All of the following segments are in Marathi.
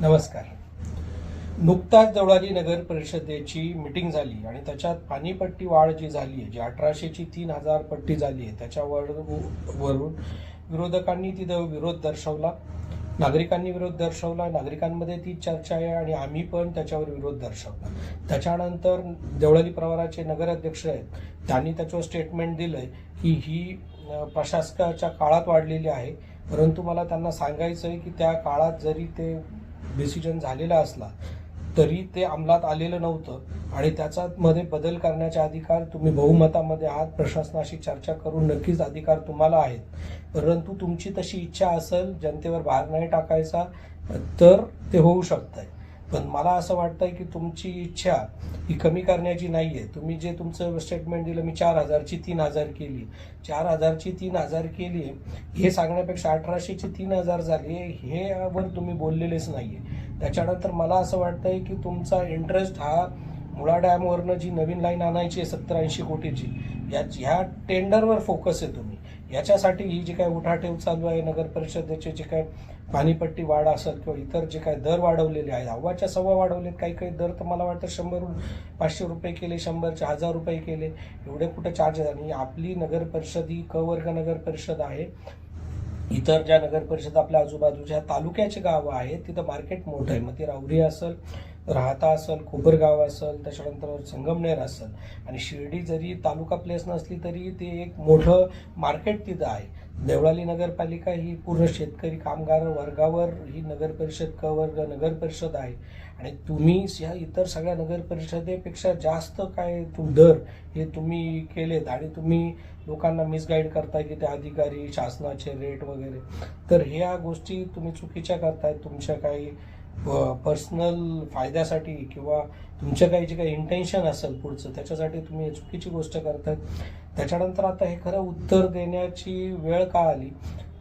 नमस्कार. नुकताच देवळाली नगर परिषदेची मिटिंग झाली आणि त्याच्यात पाणीपट्टी वाढ जी झाली आहे जी अठराशेची तीन हजार पट्टी झाली आहे त्याच्यावर वरून विरोधकांनी तिथं विरोध दर्शवला. नागरिकांनी विरोध दर्शवला नागरिकांमध्ये ती चर्चा आहे आणि आम्ही पण त्याच्यावर विरोध दर्शवला. त्याच्यानंतर देवळाली प्रवाराचे नगराध्यक्ष आहेत त्यांनी त्याच्यावर स्टेटमेंट दिलंय की ही प्रशासकाच्या काळात वाढलेली आहे. परंतु मला त्यांना सांगायचं आहे की त्या काळात जरी ते डिसिजन झालेला असला तरी ते अंमलात आलेलं नव्हतं. आणि त्याच्यामध्ये बदल करण्याचे अधिकार तुम्ही बहुमतामध्ये आहात प्रशासनाशी चर्चा करून नक्कीच अधिकार तुम्हाला आहेत. परंतु तुमची तशी इच्छा असेल जनतेवर भार नाही टाकायचा तर ते होऊ शकतंय. पण मला असं वाटतं की तुमची इच्छा ही कमी करण्याची नाही आहे तुम्ही जे तुमचं स्टेटमेंट दिलं मी चार हजारची तीन हजार केली. चार हजारची तीन हजार केली हे सांगण्यापेक्षा अठराशेची तीन हजार झाली हे वर तुम्ही बोललेलेच नाही आहे त्याच्यानंतर मला असं वाटतंय की तुमचा इंटरेस्ट हा मुळा डॅमवरनं जी नवीन लाईन आणायची आहे सत्तर ऐंशी कोटीची या ह्या टेंडरवर फोकस आहे तुम्ही. याच्यासाठी ही जी काय उठाठेव चालू आहे नगर परिषदेचे जे काय पाणीपट्टी वाढ असेल किंवा इतर जे काय दर वाढवलेले आहेत अव्वाच्या सव्वा वाढवलेत काही काही दर तर मला वाटतं शंभर पाचशे रुपये केले शंभरचे हजार रुपये केले एवढे कुठं चार्जेस आणि आपली नगर परिषद ही क वर्ग नगर परिषद आहे. इतर ज्या नगर परिषद आपल्या आजूबाजूच्या तालुक्याची गावं आहेत तिथं मार्केट मोठं आहे. मग ती राहुरी असेल राहता असेल कोपरगाव असेल त्याच्यानंतर संगमनेर असेल. आणि शिर्डी जरी तालुका प्लेस नसली तरी ते एक मोठं मार्केट तिथं आहे. देवळाली नगरपालिका ही पूर्ण शेतकरी कामगार वर्गावर ही नगर परिषद क वर्ग नगर परिषद आहे. आणि तुम्ही ह्या इतर सगळ्या नगर परिषदेपेक्षा जास्त काय तुम दर हे तुम्ही केलेत आणि तुम्ही लोकांना मिसगाईड करताय की ते अधिकारी शासनाचे रेट वगैरे. तर ह्या गोष्टी तुम्ही चुकीच्या करताय तुमच्या काही पर्सनल फायद्यासाठी किंवा तुमचं काही जे काही इंटेन्शन असेल पुढचं त्याच्यासाठी तुम्ही चुकीची गोष्ट करताय. त्याच्यानंतर आता हे खरं उत्तर देण्याची वेळ का आली?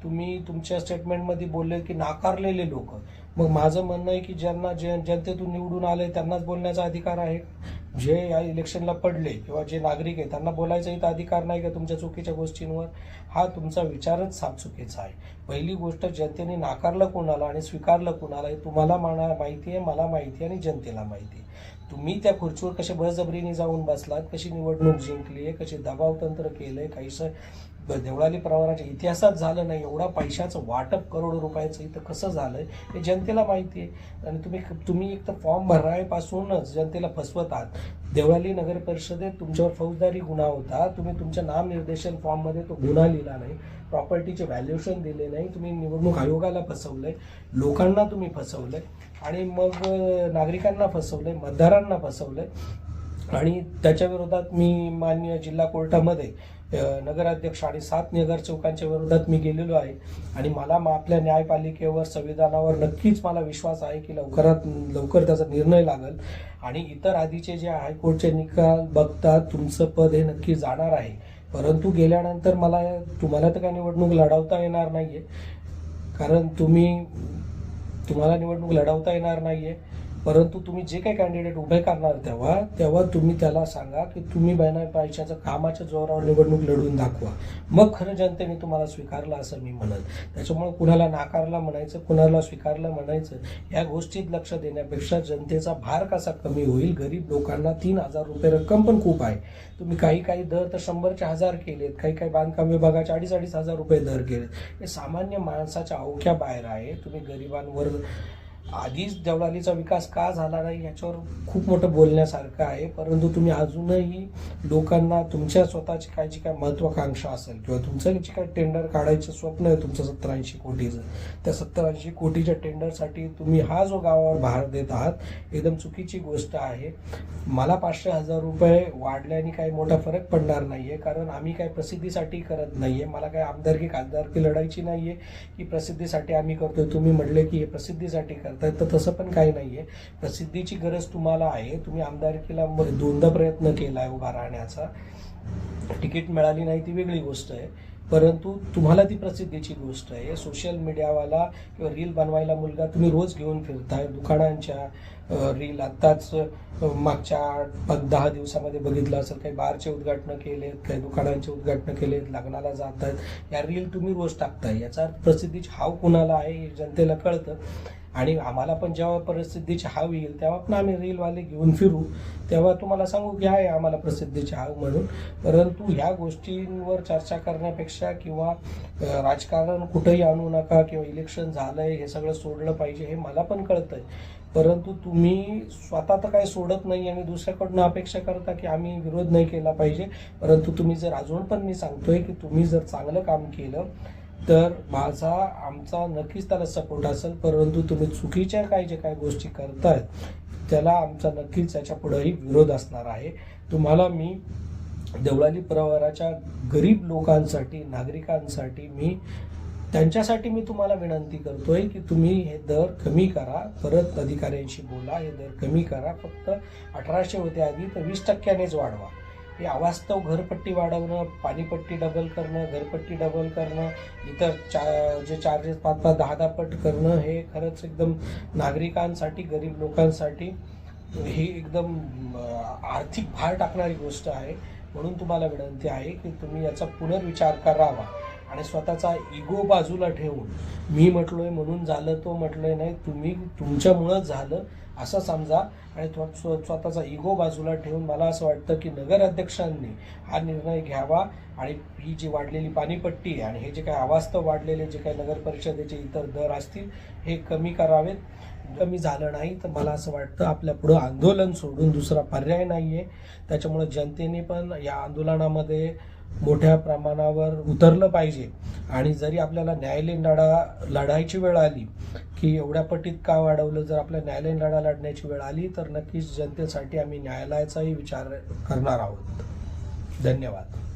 तुम्ही तुमच्या स्टेटमेंटमध्ये बोलले की नाकारलेले लोक. मग माझं म्हणणं आहे की ज्यांना जे जनतेतून निवडून आले त्यांनाच बोलण्याचा अधिकार आहे जे या इलेक्शनला पडले किंवा जे नागरिक आहेत त्यांना बोलायचा इथं अधिकार नाही का तुमच्या चुकीच्या गोष्टींवर? हा तुमचा विचारच साफ चुकीचा आहे. पहिली गोष्ट जनतेने नाकारलं कोणाला आणि स्वीकारलं कोणाला हे तुम्हाला म्हणा माहिती आहे मला माहिती आहे आणि जनतेला माहिती आहे. तुम्ही त्या खुर्चीवर कसे बळजबरीने जाऊन बसलात कशी निवडणूक जिंकली आहे कशी दबाव तंत्र केलंय काहीसं देवळाली प्रवाराच्या इतिहासात झालं नाही एवढा पैशाचं वाटप करोडो रुपयाचं इथं कसं झालंय हे जनतेला माहिती आहे. आणि तुम्ही तुम्ही एक तर फॉर्म भरण्यापासूनच जनतेला फसवत आहात. देवळाली नगर परिषदेत तुमच्यावर फौजदारी गुन्हा होता. तुम्ही तुमच्या नामनिर्देशन फॉर्ममध्ये तो गुन्हा लिहिला नाही. प्रॉपर्टीचे व्हॅल्युएशन दिले नाही. तुम्ही निवडणूक आयोगाला फसवलंय. लोकांना तुम्ही फसवलंय. आणि मग नागरिकांना फसवलंय मतदारांना फसवलंय. आणि त्याच्या विरोधात मी मान्य जिल्हा कोर्टामध्ये नगराध्यक्ष आणि सात नगर चौकांच्या विरोधात मी गेलेलो आहे. आणि मला आपल्या न्यायपालिकेवर संविधानावर नक्कीच मला विश्वास आहे की लवकरात लवकर त्याचा निर्णय लागेल. आणि इतर आधीचे जे हायकोर्टचे निकाल बघता तुमचं पद हे नक्की जाणार आहे. परंतु गेल्यानंतर मला तुम्हाला तर काय निवडणूक लढवता येणार नाहीये. कारण तुम्ही तुम्हाला निवडणूक लढवता येणार नाहीये. परंतु तुम्ही जे काही कॅन्डिडेट उभे करणार तेव्हा तेव्हा तुम्ही त्याला सांगा की तुम्ही बहिणा पैशाचं कामाच्या जोरावर निवडणूक लढवून दाखवा. मग खरं जनतेने तुम्हाला स्वीकारलं असं मी म्हणत त्याच्यामुळे कुणाला नाकारला म्हणायचं कुणाला स्वीकारलं म्हणायचं या गोष्टीत लक्ष देण्यापेक्षा जनतेचा भार कसा कमी होईल? गरीब लोकांना तीन हजार रुपये रक्कम पण खूप आहे. तुम्ही काही काही दर तर शंभरचे हजार केलेत काही काही बांधकाम विभागाचे अडीच अडीच हजार रुपये दर केलेत. हे सामान्य माणसाच्या अवख्या बाहेर आहे. तुम्ही गरिबांवर आधीच देवळालीचा विकास का झाला नाही याच्यावर खूप मोठं बोलण्यासारखं आहे. परंतु तुम्ही अजूनही लोकांना तुमच्या स्वतःची काय जी काय महत्वाकांक्षा असेल किंवा तुमचं जे काय टेंडर काढायचं स्वप्न आहे तुमचं सत्तर ऐंशी कोटीचं त्या सत्तर ऐंशी कोटीच्या टेंडरसाठी तुम्ही हा जो गावावर भार देत आहात एकदम चुकीची गोष्ट आहे. मला पाचशे हजार रुपये वाढल्याने काही मोठा फरक पडणार नाही आहे कारण आम्ही काय प्रसिद्धीसाठी करत नाही आहे मला काय आमदारकी खासदारकी लढायची नाही आहे की प्रसिद्धीसाठी आम्ही करतोय. तुम्ही म्हटले की हे प्रसिद्धीसाठी करताय तर तसं पण काही नाहीये. प्रसिद्धीची गरज तुम्हाला आहे. तुम्ही आमदारकीला दोनदा प्रयत्न केला आहे उभा राहण्याचा. तिकीट मिळाली नाही ती वेगळी गोष्ट आहे. परंतु तुम्हाला ती प्रसिद्धीची गोष्ट आहे. सोशल मीडियावाला किंवा रील बनवायला मुलगा तुम्ही रोज घेऊन फिरताय. दुकानांच्या रील आत्ताच मागच्या आठ पाच दहा दिवसामध्ये बघितलं असेल. काही बारचे उद्घाटनं केलेत काही दुकानांचे उद्घाटनं केलेत लग्नाला जात आहेत या रील तुम्ही रोज टाकताय. याचा प्रसिद्धीची हाव कुणाला आहे जनतेला कळतं. आणि आम्हाला पण जेव्हा प्रसिद्धीची हाव येईल तेव्हा पण आम्ही रीलवाले घेऊन फिरू. तेव्हा तुम्हाला सांगू की आहे आम्हाला प्रसिद्धीची हाव म्हणून. परंतु ह्या गोष्टींवर चर्चा करण्यापेक्षा किंवा राजकारण कुठंही आणू नका किंवा इलेक्शन झालं आहे हे सगळं सोडलं पाहिजे हे मला पण कळतं आहे परंतु तुम्ही स्वतः तर काही सोडत नाही आणि दुसऱ्याकडनं अपेक्षा करता की आम्ही विरोध नाही केला पाहिजे. परंतु तुम्ही जर अजून पण मी सांगतोय की तुम्ही जर चांगलं काम केलं तर माझा आमचा नक्कीच त्याला सपोर्ट असेल परंतु तुम्ही चुकीच्या काय जे काही गोष्टी करतायत त्याला आमचा नक्कीच याच्या पुढेही विरोध असणार आहे. तुम्हाला मी देवळाली प्रवाराच्या गरीब लोकांसाठी नागरिकांसाठी मी त्यांच्यासाठी मी तुम्हाला विनंती करतोय की तुम्ही हे दर कमी करा. परत अधिकाऱ्यांशी बोला हे दर कमी करा. फक्त अठराशे होते आधी तर वीस टक्क्यानेच वाढवा. हे अवास्तव घरपट्टी वाढवणं पाणीपट्टी डबल करणं घरपट्टी डबल करणं इतर चा जे चार्जेस पाच पाच दहा दहा पट करणं हे खरंच एकदम नागरिकांसाठी गरीब लोकांसाठी ही एकदम आर्थिक भार टाकणारी गोष्ट आहे. म्हणून तुम्हाला विनंती आहे की तुम्ही याचा पुनर्विचार करावा. आणि स्वतःचा इगो बाजूला ठेवून मी म्हटलोय म्हणून झालं तो म्हटलोय नाही तुम्ही तुमच्यामुळंच झालं असं समजा. आणि स्व- स्वतःचा इगो बाजूला ठेवून मला असं वाटतं की नगराध्यक्षांनी हा निर्णय घ्यावा. आणि ही जी वाढलेली पाणीपट्टी आहे आणि हे जे काही अवास्तव वाढलेले जे काही नगर परिषदेचे इतर दर असतील हे कमी करावेत. कमी झालं नाही तर मला असं वाटतं आपल्या पुढं आंदोलन सोडून दुसरा पर्याय नाही आहे त्याच्यामुळं जनतेने पण या आंदोलनामध्ये मोठ्या प्रमाणावर उतरलं पाहिजे. आणि जरी आपल्याला न्यायालयीन लढा लढायची वेळ आली की एवढ्या पटीत का वाढवलं जर आपल्या न्यायालयीन लढा लढण्याची वेळ आली तर नक्कीच जनतेसाठी आम्ही न्यायालयाचाही विचार करणार आहोत. धन्यवाद.